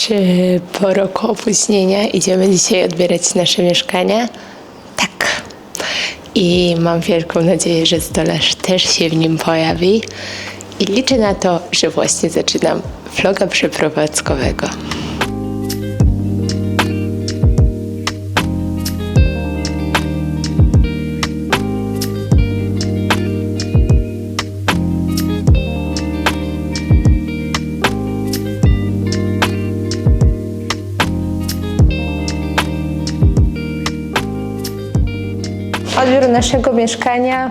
Czy po roku opóźnienia idziemy dzisiaj odbierać nasze mieszkania? Tak. I mam wielką nadzieję, że stolarz też się w nim pojawi. I liczę na to, że właśnie zaczynam vloga przeprowadzkowego. Naszego mieszkania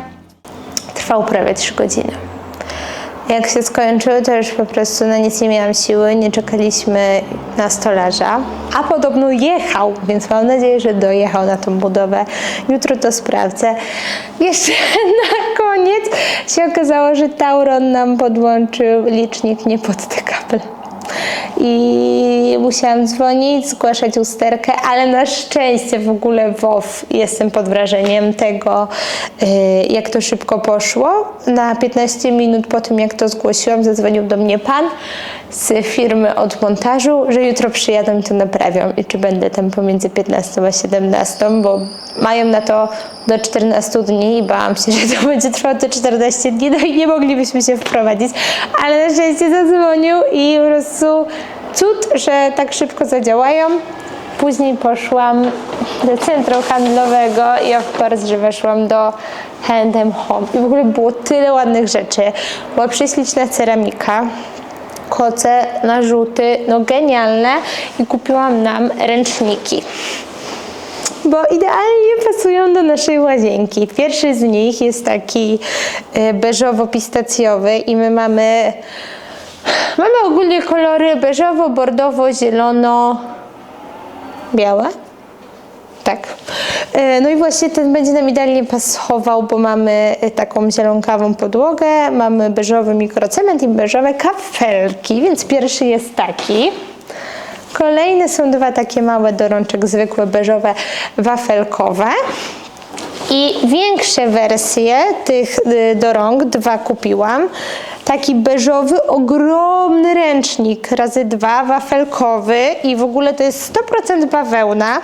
trwał prawie 3 godziny. Jak się skończyły, to już po prostu na nic nie miałam siły, nie czekaliśmy na stolarza. A podobno jechał, więc mam nadzieję, że dojechał na tą budowę. Jutro to sprawdzę. Jeszcze na koniec się okazało, że Tauron nam podłączył licznik nie pod te kable i musiałam dzwonić, zgłaszać usterkę, ale na szczęście w ogóle WOW jestem pod wrażeniem tego, y, jak to szybko poszło. Na 15 minut po tym, jak to zgłosiłam, zadzwonił do mnie pan z firmy od montażu, że jutro przyjadą i to naprawią i czy będę tam pomiędzy 15 a 17, bo mają na to do 14 dni i bałam się, że to będzie trwało te 14 dni, no i nie moglibyśmy się wprowadzić, ale na szczęście zadzwonił i po prostu cud, że tak szybko zadziałają. Później poszłam do centrum handlowego i of course, że weszłam do H&M Home i w ogóle było tyle ładnych rzeczy. Była prześliczna ceramika, koce, narzuty, no genialne i kupiłam nam ręczniki bo idealnie pasują do naszej łazienki. Pierwszy z nich jest taki e, beżowo-pistacjowy i my mamy mamy ogólnie kolory beżowo, bordowo, zielono, białe. Tak. E, No i właśnie ten będzie nam idealnie pasował, bo mamy e, taką zielonkawą podłogę, mamy beżowy mikrocement i beżowe kafelki, więc pierwszy jest taki. Kolejne są dwa takie małe do rączek, zwykłe beżowe, wafelkowe. I większe wersje tych y, do rąk, dwa kupiłam. Taki beżowy, ogromny ręcznik, razy dwa, wafelkowy i w ogóle to jest 100% bawełna.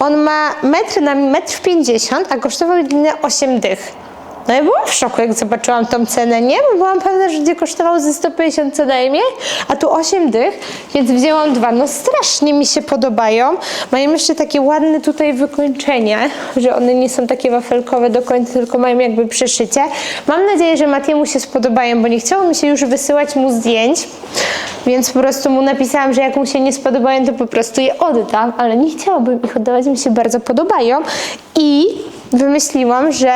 On ma metr na metr 50, a kosztował jedynie 8 dych. No i byłam w szoku, jak zobaczyłam tą cenę, nie? Bo byłam pewna, że będzie kosztował ze 150 co najmniej, a tu 8 dych, więc wzięłam dwa. No strasznie mi się podobają. Mają jeszcze takie ładne tutaj wykończenie, że one nie są takie wafelkowe do końca, tylko mają jakby przeszycie. Mam nadzieję, że Matiemu się spodobają, bo nie chciało mi się już wysyłać mu zdjęć, więc po prostu mu napisałam, że jak mu się nie spodobają, to po prostu je oddam, ale nie chciałabym ich oddawać, mi się bardzo podobają i wymyśliłam, że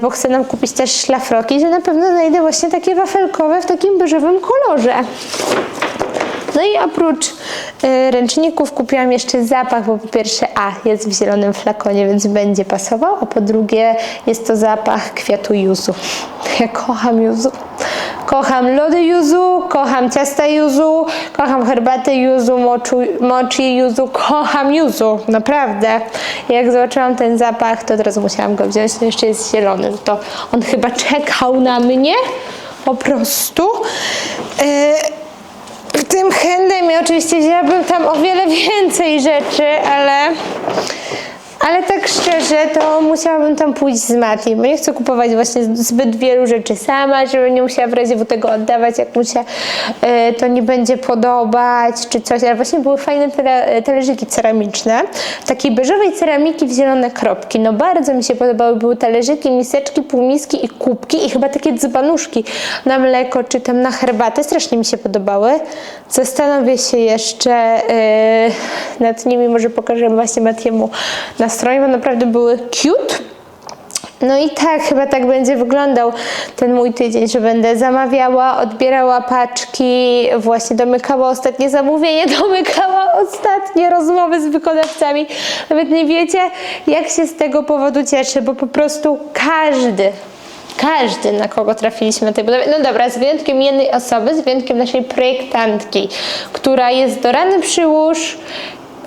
bo chcę nam kupić też szlafroki, że na pewno znajdę właśnie takie wafelkowe w takim beżowym kolorze. No i oprócz e, ręczników kupiłam jeszcze zapach, bo po pierwsze A jest w zielonym flakonie, więc będzie pasował, a po drugie jest to zapach kwiatu juzu. Ja kocham juzu. Kocham lody juzu, kocham ciasta juzu, kocham herbatę juzu, moczu, mochi juzu, kocham juzu, naprawdę. Jak zobaczyłam ten zapach, to od razu musiałam go wziąć, no jeszcze jest zielony, no to on chyba czekał na mnie, po prostu. W tym handem ja oczywiście wzięłabym tam o wiele więcej rzeczy, ale, ale tak szczerze, to musiałabym tam pójść z Mati, bo nie chcę kupować właśnie zbyt wielu rzeczy sama, żeby nie musiała w razie tego oddawać, jak mu się e, to nie będzie podobać, czy coś, ale właśnie były fajne talerzyki ceramiczne, takiej beżowej ceramiki w zielone kropki, no bardzo mi się podobały, były talerzyki, miseczki, półmiski i kubki i chyba takie dzbanuszki na mleko, czy tam na herbatę, strasznie mi się podobały. Zastanowię się jeszcze e, nad nimi, może pokażę właśnie Matiemu na stronie, bo naprawdę były cute. No i tak, chyba tak będzie wyglądał ten mój tydzień, że będę zamawiała, odbierała paczki, właśnie domykała ostatnie zamówienie, domykała ostatnie rozmowy z wykonawcami. Nawet nie wiecie, jak się z tego powodu cieszę, bo po prostu każdy, każdy, na kogo trafiliśmy na tej budowie, no dobra, z wyjątkiem jednej osoby, z wyjątkiem naszej projektantki, która jest do rany przyłóż,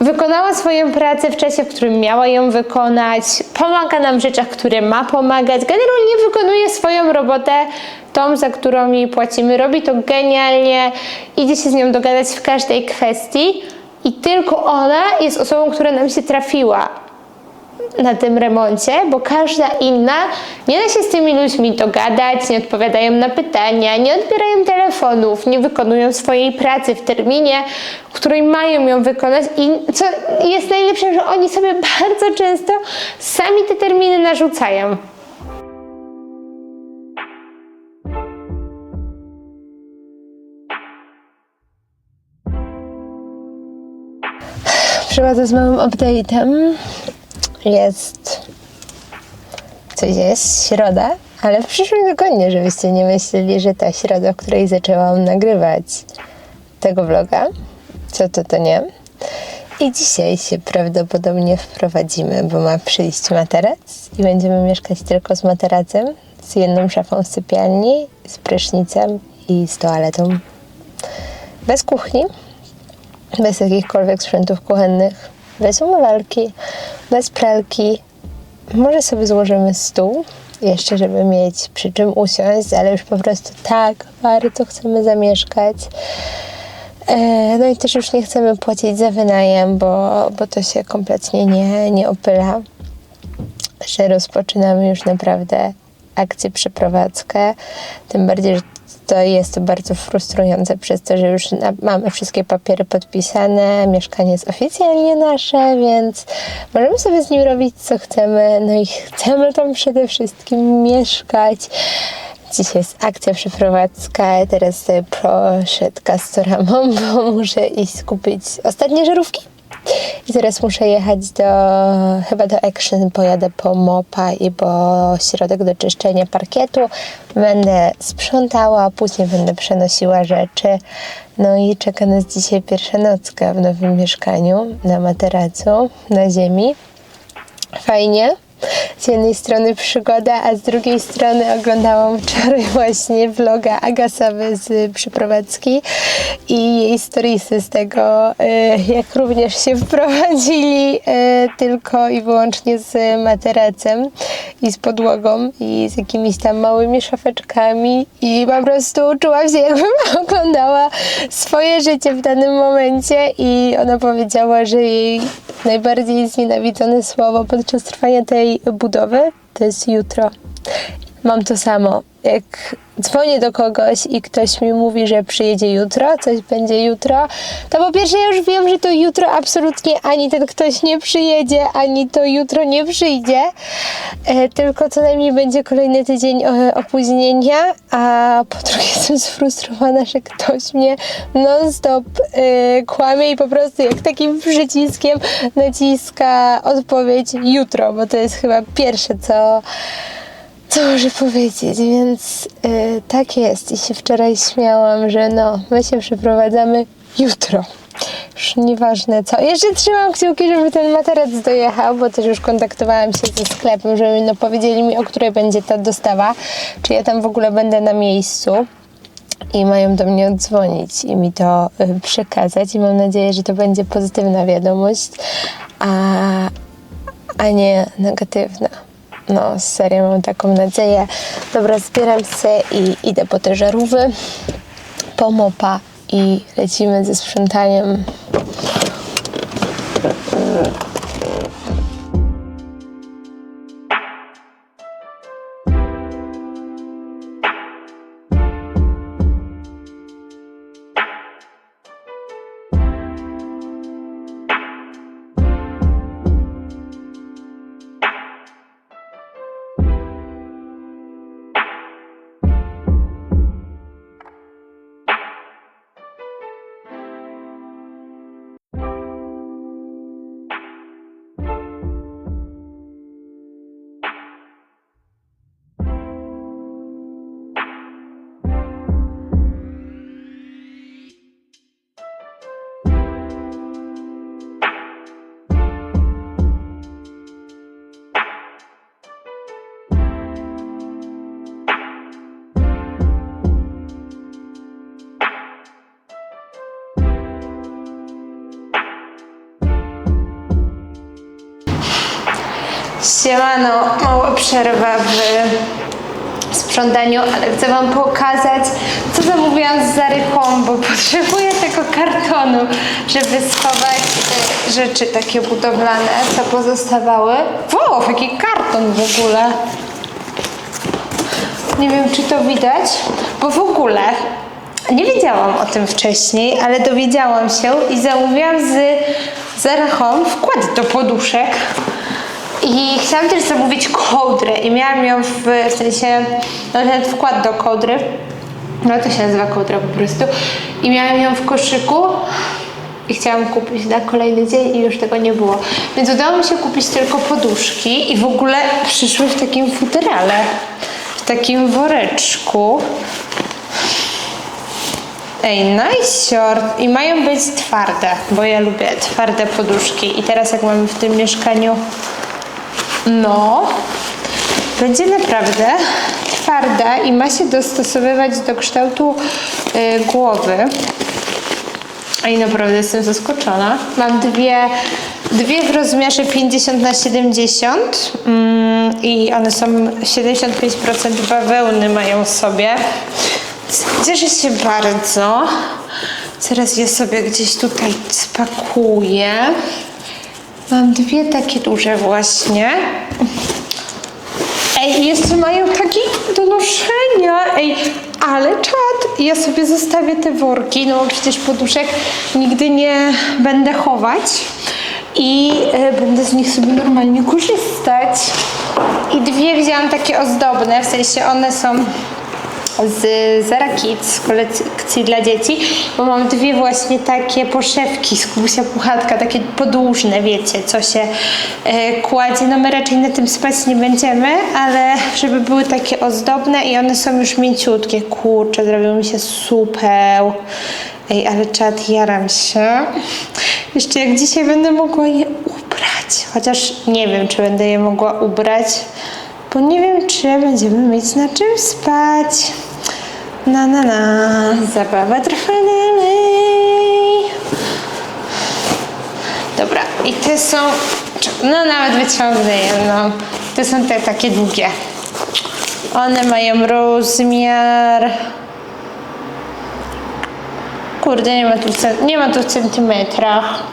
wykonała swoją pracę w czasie, w którym miała ją wykonać, pomaga nam w rzeczach, które ma pomagać, generalnie wykonuje swoją robotę tą, za którą jej płacimy. Robi to genialnie, idzie się z nią dogadać w każdej kwestii. I tylko ona jest osobą, która nam się trafiła na tym remoncie, bo każda inna nie da się z tymi ludźmi dogadać, nie odpowiadają na pytania, nie odbierają telefonów, nie wykonują swojej pracy w terminie, w którym mają ją wykonać i co jest najlepsze, że oni sobie bardzo często sami te terminy narzucają. Przychodzę z małym update'em. Jest. Coś jest, środa, ale w przyszłym tygodniu, żebyście nie myśleli, że ta środa, w której zaczęłam nagrywać tego vloga, co to to nie. I dzisiaj się prawdopodobnie wprowadzimy, bo ma przyjść materac i będziemy mieszkać tylko z materacem, z jedną szafą w sypialni, z prysznicem i z toaletą. Bez kuchni, bez jakichkolwiek sprzętów kuchennych, bez umywalki, bez pralki. Może sobie złożymy stół, jeszcze żeby mieć przy czym usiąść, ale już po prostu tak bardzo chcemy zamieszkać. E, No i też już nie chcemy płacić za wynajem, bo, bo to się kompletnie nie, nie opyla, że rozpoczynamy już naprawdę akcję przeprowadzkę. Tym bardziej, że to jest to bardzo frustrujące przez to, że już mamy wszystkie papiery podpisane, mieszkanie jest oficjalnie nasze, więc możemy sobie z nim robić co chcemy. No i chcemy tam przede wszystkim mieszkać. Dzisiaj jest akcja przeprowadzka, teraz poszedł Castoramą, bo muszę iść kupić ostatnie żarówki. I teraz muszę jechać do, chyba do Action, pojadę po mopa i po środek do czyszczenia parkietu. Będę sprzątała, później będę przenosiła rzeczy. No i czeka nas dzisiaj pierwsza nocka w nowym mieszkaniu, na materacu, na ziemi. Fajnie. Z jednej strony przygoda, a z drugiej strony oglądałam wczoraj właśnie vloga Agasowy z przeprowadzki i jej storiesy z tego, e, jak również się wprowadzili e, tylko i wyłącznie z materacem i z podłogą i z jakimiś tam małymi szafeczkami i po prostu czułam się jakbym oglądała swoje życie w danym momencie i ona powiedziała, że jej najbardziej znienawidzone słowo podczas trwania tej budowy to jest jutro. Mam to samo. Jak dzwonię do kogoś i ktoś mi mówi, że przyjedzie jutro, coś będzie jutro, to po pierwsze ja już wiem, że to jutro absolutnie ani ten ktoś nie przyjedzie, ani to jutro nie przyjdzie, e, tylko co najmniej będzie kolejny tydzień e, opóźnienia, a po drugie jestem sfrustrowana, że ktoś mnie non-stop e, kłamie i po prostu jak takim przyciskiem naciska odpowiedź jutro, bo to jest chyba pierwsze, co co może powiedzieć, więc y, tak jest. I się wczoraj śmiałam, że no, my się przeprowadzamy jutro. Już nieważne co. Jeszcze trzymam kciuki, żeby ten materac dojechał, bo też już kontaktowałam się ze sklepem, żeby no, powiedzieli mi, o której będzie ta dostawa. Czy ja tam w ogóle będę na miejscu. I mają do mnie odzwonić i mi to y, przekazać. I mam nadzieję, że to będzie pozytywna wiadomość, a, a nie negatywna. No, serio mam taką nadzieję. Dobra, zbieram się i idę po te żarówy, po mopa i lecimy ze sprzątaniem. Siemano, mała przerwa w sprzątaniu, ale chcę Wam pokazać, co zamówiłam z Zarychą, bo potrzebuję tego kartonu, żeby schować rzeczy takie budowlane, co pozostawały. Wow, jaki karton w ogóle. Nie wiem, czy to widać, bo w ogóle nie wiedziałam o tym wcześniej, ale dowiedziałam się i zamówiłam z Zarachą wkład do poduszek. I chciałam też zamówić kołdrę i miałam ją w, w sensie, no ten wkład do kołdry, no to się nazywa kołdra po prostu. I miałam ją w koszyku i chciałam kupić na kolejny dzień i już tego nie było. Więc udało mi się kupić tylko poduszki i w ogóle przyszły w takim futerale, w takim woreczku. Ej, nice short. I mają być twarde, bo ja lubię twarde poduszki. I teraz jak mamy w tym mieszkaniu, no, będzie naprawdę twarda i ma się dostosowywać do kształtu y, głowy. I naprawdę jestem zaskoczona. Mam dwie, dwie w rozmiarze 50 na 70 mm, i one są 75% bawełny mają sobie. Cieszę się bardzo. Zaraz je sobie gdzieś tutaj spakuję. Mam dwie takie duże właśnie. Ej, jeszcze mają taki do noszenia. Ej, ale czad. Ja sobie zostawię te worki, no przecież poduszek nigdy nie będę chować. I e, będę z nich sobie normalnie korzystać. I dwie wzięłam takie ozdobne, w sensie one są z Zara Kids, z kolekcji dla dzieci, bo mam dwie właśnie takie poszewki z Kubusia Puchatka, takie podłużne, wiecie, co się e, kładzie. No my raczej na tym spać nie będziemy, ale żeby były takie ozdobne i one są już mięciutkie. Kurczę, zrobią mi się super. Ej, ale czad, jaram się. Jeszcze jak dzisiaj będę mogła je ubrać, chociaż nie wiem, czy będę je mogła ubrać, bo nie wiem, czy będziemy mieć na czym spać. Na, na, na. Zabawa trwa dalej. Dobra, i te są, no nawet wyciągnę je, no. Te są te takie długie. One mają rozmiar... Kurde, nie ma tu, nie ma tu w centymetrach.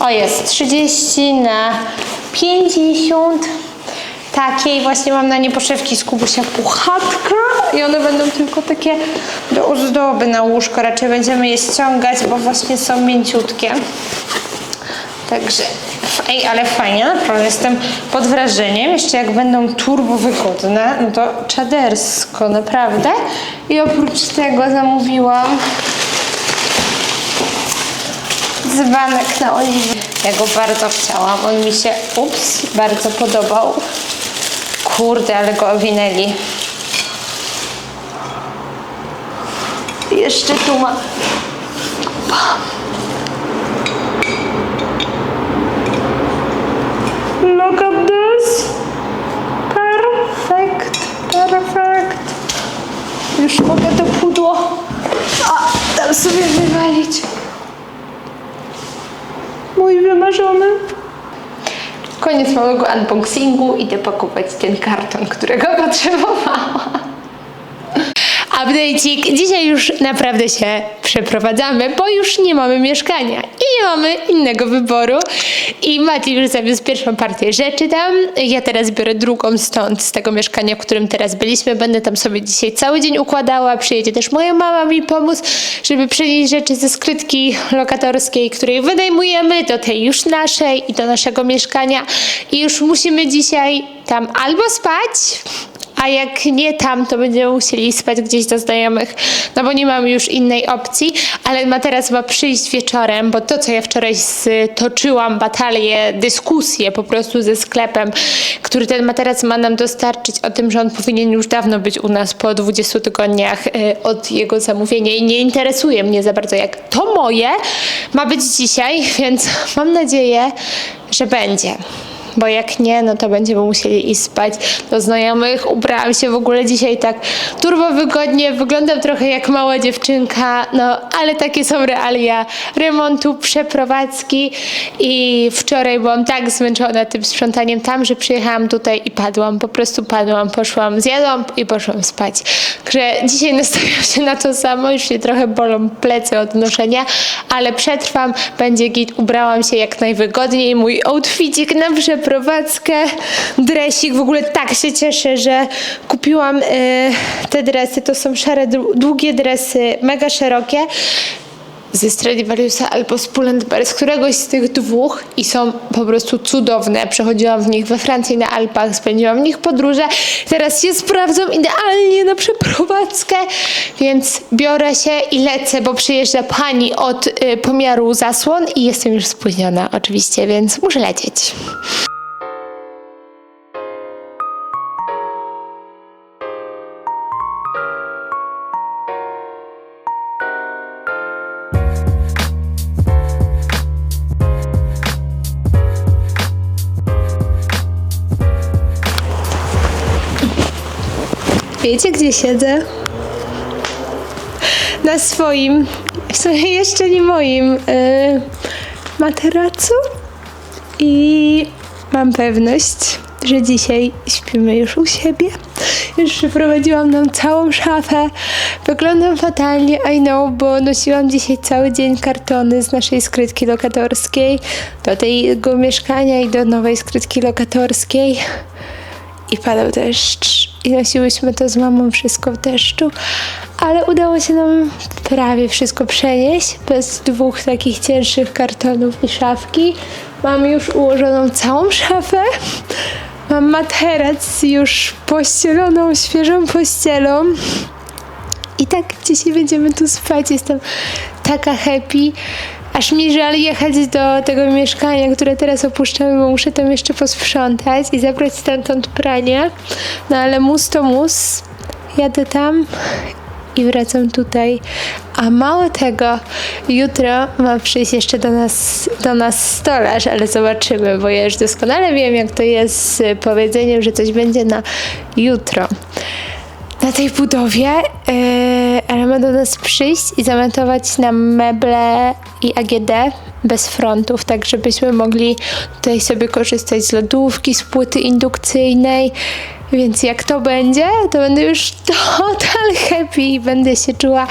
O, jest 30 na 50. Takiej właśnie mam na nie poszewki z Kubusia Puchatka i one będą tylko takie do ozdoby na łóżko. Raczej będziemy je ściągać, bo właśnie są mięciutkie. Także, ej, ale fajnie, naprawdę jestem pod wrażeniem. Jeszcze jak będą turbo wygodne, no to czadersko, naprawdę. I oprócz tego zamówiłam dzbanek na oliwy. Ja go bardzo chciałam. On mi się, ups, bardzo podobał. Kurde, ale go owinęli. Jeszcze tu ma... Look at this. Perfect, perfect. Już mogę to pudło a, tam sobie wywalić. Mój wymarzony. Koniec małego unboxingu. Idę pakować ten karton, którego potrzebowałam. Update'ik. Dzisiaj już naprawdę się przeprowadzamy, bo już nie mamy mieszkania i nie mamy innego wyboru. I Maciej już zawiózł pierwszą partię rzeczy tam. Ja teraz biorę drugą stąd, z tego mieszkania, w którym teraz byliśmy. Będę tam sobie dzisiaj cały dzień układała. Przyjedzie też moja mama mi pomóc, żeby przenieść rzeczy ze skrytki lokatorskiej, której wynajmujemy, do tej już naszej i do naszego mieszkania. I już musimy dzisiaj tam albo spać, a jak nie tam, to będziemy musieli spać gdzieś do znajomych, no bo nie mamy już innej opcji, ale materac ma przyjść wieczorem, bo to, co ja wczoraj stoczyłam, batalię, dyskusję po prostu ze sklepem, który ten materac ma nam dostarczyć o tym, że on powinien już dawno być u nas po 20 tygodniach y, od jego zamówienia i nie interesuje mnie za bardzo, jak to moje ma być dzisiaj, więc mam nadzieję, że będzie. Bo jak nie, no to będziemy musieli iść spać do znajomych. Ubrałam się w ogóle dzisiaj tak turbo wygodnie, wyglądam trochę jak mała dziewczynka, no ale takie są realia remontu, przeprowadzki i wczoraj byłam tak zmęczona tym sprzątaniem tam, że przyjechałam tutaj i padłam, po prostu padłam, poszłam, zjadłam i poszłam spać. Także dzisiaj nastawiam się na to samo, już mnie trochę bolą plecy od noszenia, ale przetrwam, będzie git, ubrałam się jak najwygodniej, mój outfitik na przeprowadzkę, dresik, w ogóle tak się cieszę, że kupiłam e, te dresy, to są szare, dłu- długie dresy, mega szerokie, ze Stradivariusa albo z Pull&Bear, z któregoś z tych dwóch i są po prostu cudowne. Przechodziłam w nich we Francji na Alpach, spędziłam w nich podróże. Teraz się sprawdzą idealnie na przeprowadzkę, więc biorę się i lecę, bo przyjeżdża pani od y, pomiaru zasłon i jestem już spóźniona oczywiście, więc muszę lecieć. Wiecie, gdzie siedzę? Na swoim, w sumie jeszcze nie moim, yy, materacu. I mam pewność, że dzisiaj śpimy już u siebie. Już przyprowadziłam nam całą szafę. Wyglądam fatalnie, I know, bo nosiłam dzisiaj cały dzień kartony z naszej skrytki lokatorskiej do tego mieszkania i do nowej skrytki lokatorskiej i padał deszcz i nosiłyśmy to z mamą wszystko w deszczu, ale udało się nam prawie wszystko przenieść bez dwóch takich cięższych kartonów i szafki. Mam już ułożoną całą szafę. Mam materac już pościeloną, świeżą pościelą. I tak dzisiaj będziemy tu spać. Jestem taka happy. Aż mi żal jechać do tego mieszkania, które teraz opuszczamy, bo muszę tam jeszcze posprzątać i zabrać stamtąd pranie. No ale mus to mus. Jadę tam i wracam tutaj. A mało tego, jutro ma przyjść jeszcze do nas, do nas stolarz, ale zobaczymy, bo ja już doskonale wiem, jak to jest z powiedzeniem, że coś będzie na jutro na tej budowie, yy, ale ma do nas przyjść i zamontować nam meble i AGD bez frontów, tak żebyśmy mogli tutaj sobie korzystać z lodówki, z płyty indukcyjnej. Więc jak to będzie, to będę już total happy i będę się czuła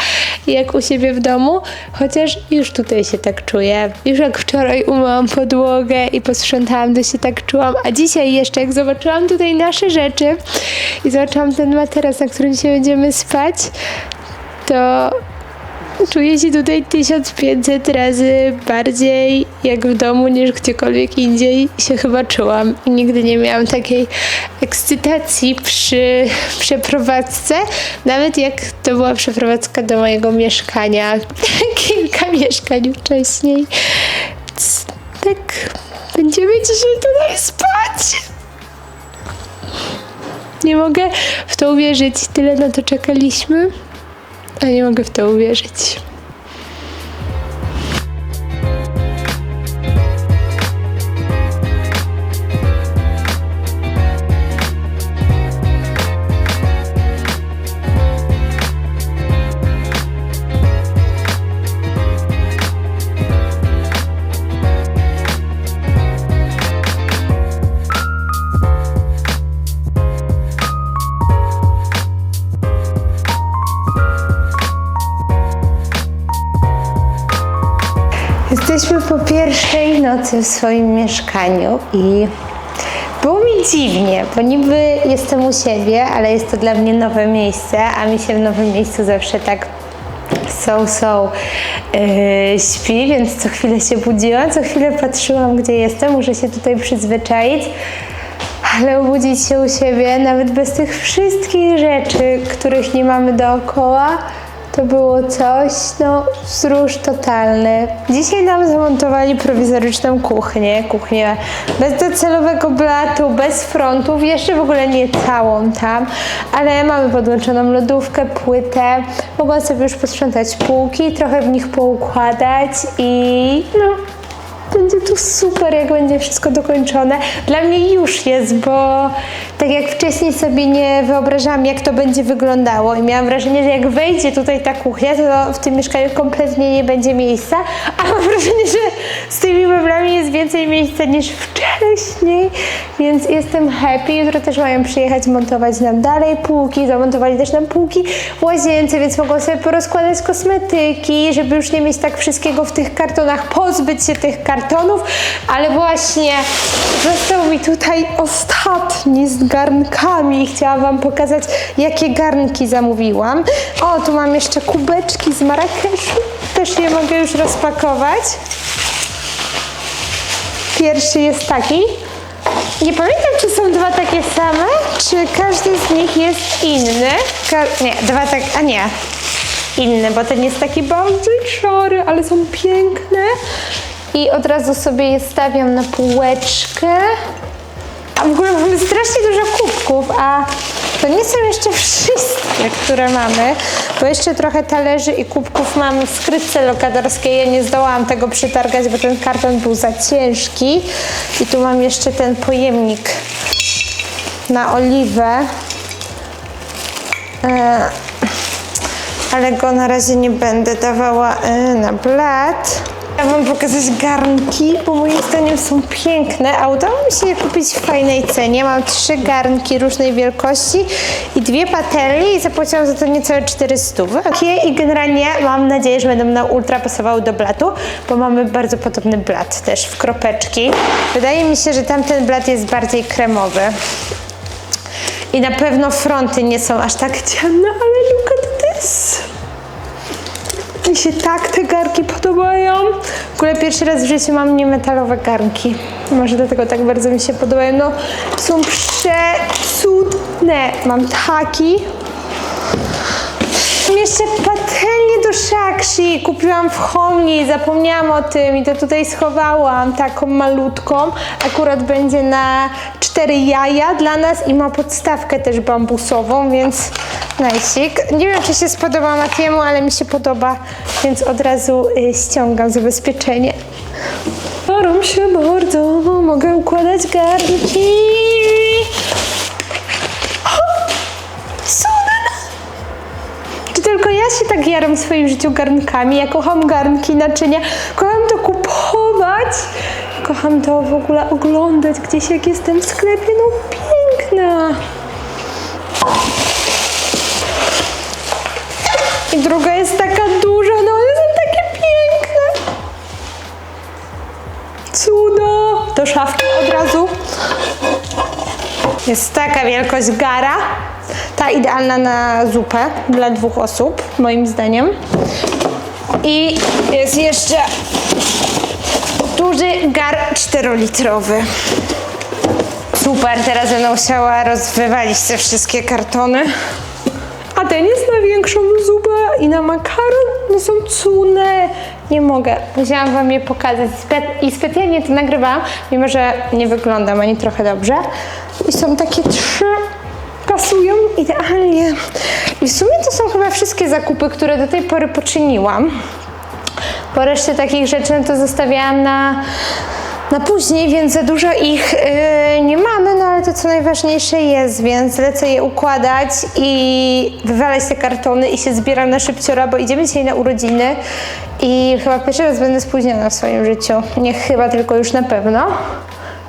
jak u siebie w domu, chociaż już tutaj się tak czuję. Już jak wczoraj umyłam podłogę i posprzątałam, to się tak czułam, a dzisiaj jeszcze jak zobaczyłam tutaj nasze rzeczy i zobaczyłam ten materac, na którym dzisiaj będziemy spać, to Czuję się tutaj 1500 razy bardziej jak w domu niż gdziekolwiek indziej się chyba czułam. Nigdy nie miałam takiej ekscytacji przy przeprowadzce, nawet jak to była przeprowadzka do mojego mieszkania kilka mieszkań wcześniej. Więc Tak, będziemy dzisiaj tutaj spać. Nie mogę w to uwierzyć. Tyle na to czekaliśmy. Mogę w to uwierzyć. Jesteśmy po pierwszej nocy w swoim mieszkaniu i było mi dziwnie, bo niby jestem u siebie, ale jest to dla mnie nowe miejsce, a mi się w nowym miejscu zawsze tak so, so yy, śpi, więc co chwilę się budziłam, co chwilę patrzyłam, gdzie jestem, muszę się tutaj przyzwyczaić. Ale obudzić się u siebie, nawet bez tych wszystkich rzeczy, których nie mamy dookoła, to było coś, no, wzrusz totalny. Dzisiaj nam zamontowali prowizoryczną kuchnię, kuchnię bez docelowego blatu, bez frontów, jeszcze w ogóle nie całą tam, ale mamy podłączoną lodówkę, płytę, mogłam sobie już posprzątać półki, trochę w nich poukładać i no, Będzie tu super, jak będzie wszystko dokończone. Dla mnie już jest, bo tak jak wcześniej sobie nie wyobrażałam, jak to będzie wyglądało i miałam wrażenie, że jak wejdzie tutaj ta kuchnia, to w tym mieszkaniu kompletnie nie będzie miejsca, a mam wrażenie, że z tymi meblami jest więcej miejsca niż wcześniej, więc jestem happy. Jutro też mają przyjechać montować nam dalej półki, zamontowali też nam półki w łazience, więc mogą sobie porozkładać kosmetyki, żeby już nie mieć tak wszystkiego w tych kartonach, pozbyć się tych kartonów, ale właśnie został mi tutaj ostatni z garnkami. Chciałam Wam pokazać, jakie garnki zamówiłam. O, tu mam jeszcze kubeczki z Marrakeszu, też je mogę już rozpakować. Pierwszy jest taki. Nie pamiętam, czy są dwa takie same, czy każdy z nich jest inny. Ka- nie, dwa tak, a nie. Inny, bo ten jest taki bardzo szary, ale są piękne. I od razu sobie je stawiam na półeczkę. A w ogóle mamy strasznie dużo kubków, a to nie są jeszcze wszystkie, które mamy, bo jeszcze trochę talerzy i kubków mam w skrytce lokatorskiej. Ja nie zdołałam tego przetargać, bo ten karton był za ciężki. I tu mam jeszcze ten pojemnik na oliwę. E, ale go na razie nie będę dawała e, na blat. Ja wam pokazać garnki, bo moim zdaniem są piękne, a udało mi się je kupić w fajnej cenie. Mam trzy garnki różnej wielkości i dwie patelnie i zapłaciłam za to niecałe 400. Takie I generalnie mam nadzieję, że będą na ultra pasowały do blatu, bo mamy bardzo podobny blat też w kropeczki. Wydaje mi się, że tamten blat jest bardziej kremowy. I na pewno fronty nie są aż tak ciemne, ale look at this. Mi się tak te garnki podobają. W ogóle pierwszy raz w życiu mam niemetalowe garnki. Może dlatego tak bardzo mi się podobają. No, są przecudne. Mam taki. Mam jeszcze patelnię do szakshi. Kupiłam w Homli, zapomniałam o tym i to tutaj schowałam, taką malutką. Akurat będzie na cztery jaja dla nas i ma podstawkę też bambusową, więc najsik. Nie wiem, czy się spodoba Matiemu, ale mi się podoba, więc od razu y, ściągam zabezpieczenie. Staram się bardzo, mogę układać garnki. Się tak jaram w swoim życiu garnkami? Ja kocham garnki, naczynia, kocham to kupować, kocham to w ogóle oglądać gdzieś jak jestem w sklepie, no piękna. I druga jest taka duża, no one są takie piękne. Cudo! Do szafki od razu. Jest taka wielkość gara. Idealna na zupę dla dwóch osób, moim zdaniem. I jest jeszcze duży gar 4-litrowy. Super, teraz będę musiała rozwywalić te wszystkie kartony. A ten jest na większą zupę i na makaron. No są cudne. Nie mogę. Musiałam wam je pokazać. I specjalnie to nagrywałam, mimo że nie wyglądam ani trochę dobrze. I są takie trzy. Pasują idealnie. I w sumie to są chyba wszystkie zakupy, które do tej pory poczyniłam. Bo resztę takich rzeczy no to zostawiałam na, na później, więc za dużo ich yy, nie mamy, no ale to co najważniejsze jest, więc lecę je układać i wywalać te kartony i się zbieram na szybciora, bo idziemy dzisiaj na urodziny i chyba pierwszy raz będę spóźniona w swoim życiu. Nie chyba, tylko już na pewno.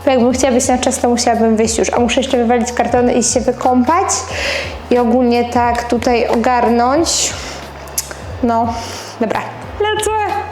Bo jakbym chciała być na czas, to musiałabym wyjść już, a muszę jeszcze wywalić kartony i się wykąpać i ogólnie tak tutaj ogarnąć. No, dobra. Lecę!